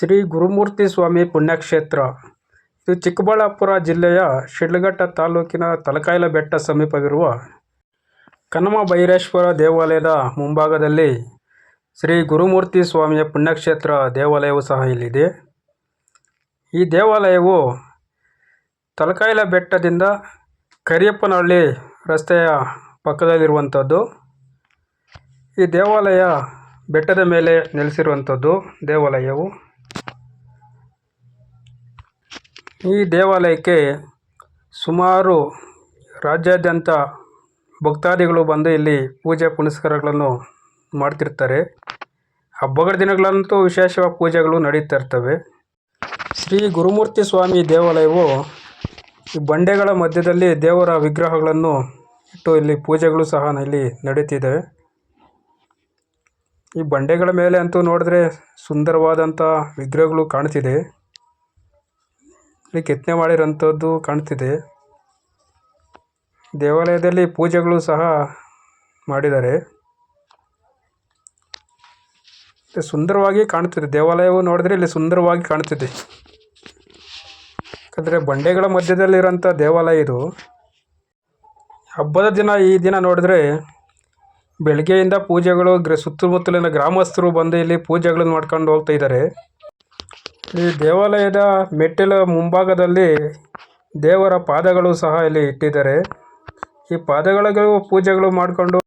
ಶ್ರೀ ಗುರುಮೂರ್ತಿ ಸ್ವಾಮಿ ಪುಣ್ಯಕ್ಷೇತ್ರ. ಇದು ಚಿಕ್ಕಬಳ್ಳಾಪುರ ಜಿಲ್ಲೆಯ ಶಿಡ್ಲಘಟ್ಟ ತಾಲೂಕಿನ ತಲಕಾಯಿಲ ಬೆಟ್ಟ ಸಮೀಪವಿರುವ ಕನಮ ಭೈರೇಶ್ವರ ದೇವಾಲಯದ ಮುಂಭಾಗದಲ್ಲಿ ಶ್ರೀ ಗುರುಮೂರ್ತಿ ಸ್ವಾಮಿಯ ಪುಣ್ಯಕ್ಷೇತ್ರ ದೇವಾಲಯವು ಸಹ ಇಲ್ಲಿದೆ. ಈ ದೇವಾಲಯವು ತಲಕಾಯಿಲ ಬೆಟ್ಟದಿಂದ ಕರಿಯಪ್ಪನಹಳ್ಳಿ ರಸ್ತೆಯ ಪಕ್ಕದಲ್ಲಿರುವಂಥದ್ದು. ಈ ದೇವಾಲಯ ಬೆಟ್ಟದ ಮೇಲೆ ನೆಲೆಸಿರುವಂಥದ್ದು ದೇವಾಲಯವು. ಈ ದೇವಾಲಯಕ್ಕೆ ಸುಮಾರು ರಾಜ್ಯಾದ್ಯಂತ ಭಕ್ತಾದಿಗಳು ಬಂದು ಇಲ್ಲಿ ಪೂಜೆ ಪುನಸ್ಕಾರಗಳನ್ನು ಮಾಡ್ತಿರ್ತಾರೆ. ಹಬ್ಬಗಳ ದಿನಗಳಂತೂ ವಿಶೇಷವಾಗಿ ಪೂಜೆಗಳು ನಡೀತಾ ಇರ್ತವೆ. ಶ್ರೀ ಗುರುಮೂರ್ತಿ ಸ್ವಾಮಿ ದೇವಾಲಯವು ಈ ಬಂಡೆಗಳ ಮಧ್ಯದಲ್ಲಿ ದೇವರ ವಿಗ್ರಹಗಳನ್ನು ಇಟ್ಟು ಇಲ್ಲಿ ಪೂಜೆಗಳು ಸಹ ಇಲ್ಲಿ ನಡೀತಿದೆ. ಈ ಬಂಡೆಗಳ ಮೇಲೆ ಅಂತೂ ನೋಡಿದ್ರೆ ಸುಂದರವಾದಂಥ ವಿಗ್ರಹಗಳು ಕಾಣ್ತಿದೆ. ಇಲ್ಲಿ ಕೆತ್ತನೆ ಮಾಡಿರುವಂಥದ್ದು ಕಾಣ್ತಿದೆ. ದೇವಾಲಯದಲ್ಲಿ ಪೂಜೆಗಳು ಸಹ ಮಾಡಿದ್ದಾರೆ. ಸುಂದರವಾಗಿ ಕಾಣ್ತಿದೆ. ದೇವಾಲಯವು ನೋಡಿದ್ರೆ ಇಲ್ಲಿ ಸುಂದರವಾಗಿ ಕಾಣ್ತಿದೆ. ಯಾಕಂದರೆ ಬಂಡೆಗಳ ಮಧ್ಯದಲ್ಲಿರೋಂಥ ದೇವಾಲಯ ಇದು. ಹಬ್ಬದ ದಿನ ಈ ದಿನ ನೋಡಿದ್ರೆ ಬೆಳಗ್ಗೆಯಿಂದ ಪೂಜೆಗಳು ಗ್ರ ಸುತ್ತಮುತ್ತಲಿನ ಗ್ರಾಮಸ್ಥರು ಬಂದು ಇಲ್ಲಿ ಪೂಜೆಗಳನ್ನು ಮಾಡ್ಕೊಂಡು ಹೋಗ್ತಾ ಇದ್ದಾರೆ. ಈ ದೇವಾಲಯದ ಮೆಟ್ಟಿಲ ಮುಂಭಾಗದಲ್ಲಿ ದೇವರ ಪಾದಗಳು ಸಹ ಇಲ್ಲಿ ಇಟ್ಟಿದ್ದಾರೆ. ಈ ಪಾದಗಳಿಗೂ ಪೂಜೆಗಳು ಮಾಡಿಕೊಂಡು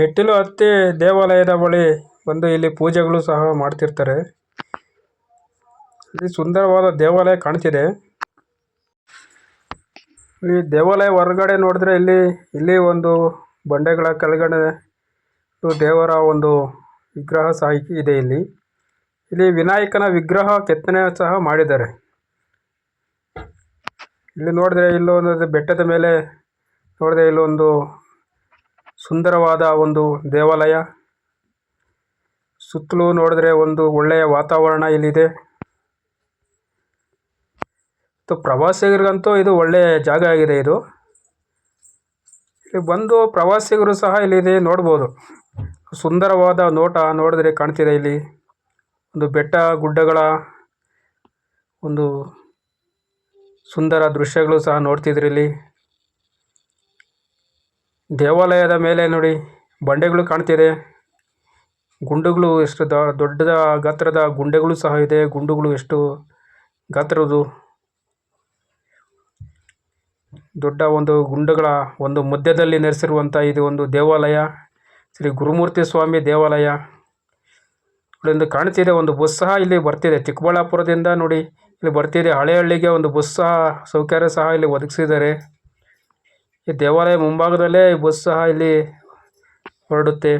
ಮೆಟ್ಟಿಲು ಹತ್ತಿ ದೇವಾಲಯದ ಬಳಿ ಬಂದು ಇಲ್ಲಿ ಪೂಜೆಗಳು ಸಹ ಮಾಡ್ತಿರ್ತಾರೆ. ಇಲ್ಲಿ ಸುಂದರವಾದ ದೇವಾಲಯ ಕಾಣ್ತಿದೆ. ಈ ದೇವಾಲಯ ಹೊರಗಡೆ ನೋಡಿದ್ರೆ ಇಲ್ಲಿ ಇಲ್ಲಿ ಒಂದು ಬಂಡೆಗಳ ಕೆಳಗಡೆ ದೇವರ ಒಂದು ವಿಗ್ರಹ ಸಹ ಇದೆ ಇಲ್ಲಿ. ಇಲ್ಲಿ ವಿನಾಯಕನ ವಿಗ್ರಹ ಕೆತ್ತನೆ ಸಹ ಮಾಡಿದ್ದಾರೆ. ಇಲ್ಲಿ ನೋಡಿದ್ರೆ ಇಲ್ಲೊಂದು ಬೆಟ್ಟದ ಮೇಲೆ ನೋಡಿದ್ರೆ ಇಲ್ಲೊಂದು ಸುಂದರವಾದ ಒಂದು ದೇವಾಲಯ. ಸುತ್ತಲೂ ನೋಡಿದ್ರೆ ಒಂದು ಒಳ್ಳೆಯ ವಾತಾವರಣ ಇಲ್ಲಿದೆ. ಮತ್ತು ಪ್ರವಾಸಿಗರಿಗಂತೂ ಇದು ಒಳ್ಳೆಯ ಜಾಗ ಆಗಿದೆ ಇದು. ಇಲ್ಲಿ ಬಂದು ಪ್ರವಾಸಿಗರು ಸಹ ಇಲ್ಲಿದೆ ನೋಡ್ಬೋದು. ಸುಂದರವಾದ ನೋಟ ನೋಡಿದ್ರೆ ಕಾಣ್ತಿದೆ ಇಲ್ಲಿ. ಒಂದು ಬೆಟ್ಟ ಗುಡ್ಡಗಳ ಒಂದು ಸುಂದರ ದೃಶ್ಯಗಳು ಸಹ ನೋಡ್ತಿದ್ರಿ ಇಲ್ಲಿ. ದೇವಾಲಯದ ಮೇಲೆ ನೋಡಿ ಬಂಡೆಗಳು ಕಾಣ್ತಿದೆ. ಗುಂಡುಗಳು ಎಷ್ಟು ದೊಡ್ಡ ಗಾತ್ರದ ಗುಂಡೆಗಳು ಸಹ ಇದೆ. ಗುಂಡುಗಳು ಎಷ್ಟು ಗಾತ್ರದ್ದು. ದೊಡ್ಡ ಒಂದು ಗುಂಡುಗಳ ಒಂದು ಮಧ್ಯದಲ್ಲಿ ನೆಲೆಸಿರುವಂಥ ಇದು ಒಂದು ದೇವಾಲಯ. ಶ್ರೀ ಗುರುಮೂರ್ತಿ ಸ್ವಾಮಿ ದೇವಾಲಯ. ಇಲ್ಲೊಂದು ಕಾಣ್ತಿದೆ, ಒಂದು ಬಸ್ ಸಹ ಇಲ್ಲಿ ಬರ್ತಿದೆ. ಚಿಕ್ಕಬಳ್ಳಾಪುರದಿಂದ ನೋಡಿ, ಇಲ್ಲಿ ಬರ್ತಿದೆ. ಹಳೆಹಳ್ಳಿಗೆ ಒಂದು ಬಸ್ ಸಹ, ಸೌಕರ್ಯ ಸಹ ಇಲ್ಲಿ ಒದಗಿಸಿದ್ದಾರೆ. ಈ ದೇವಾಲಯ ಮುಂಭಾಗದಲ್ಲೇ ಬಸ್ ಸಹ ಇಲ್ಲಿ ಹೊರಡುತ್ತೆ.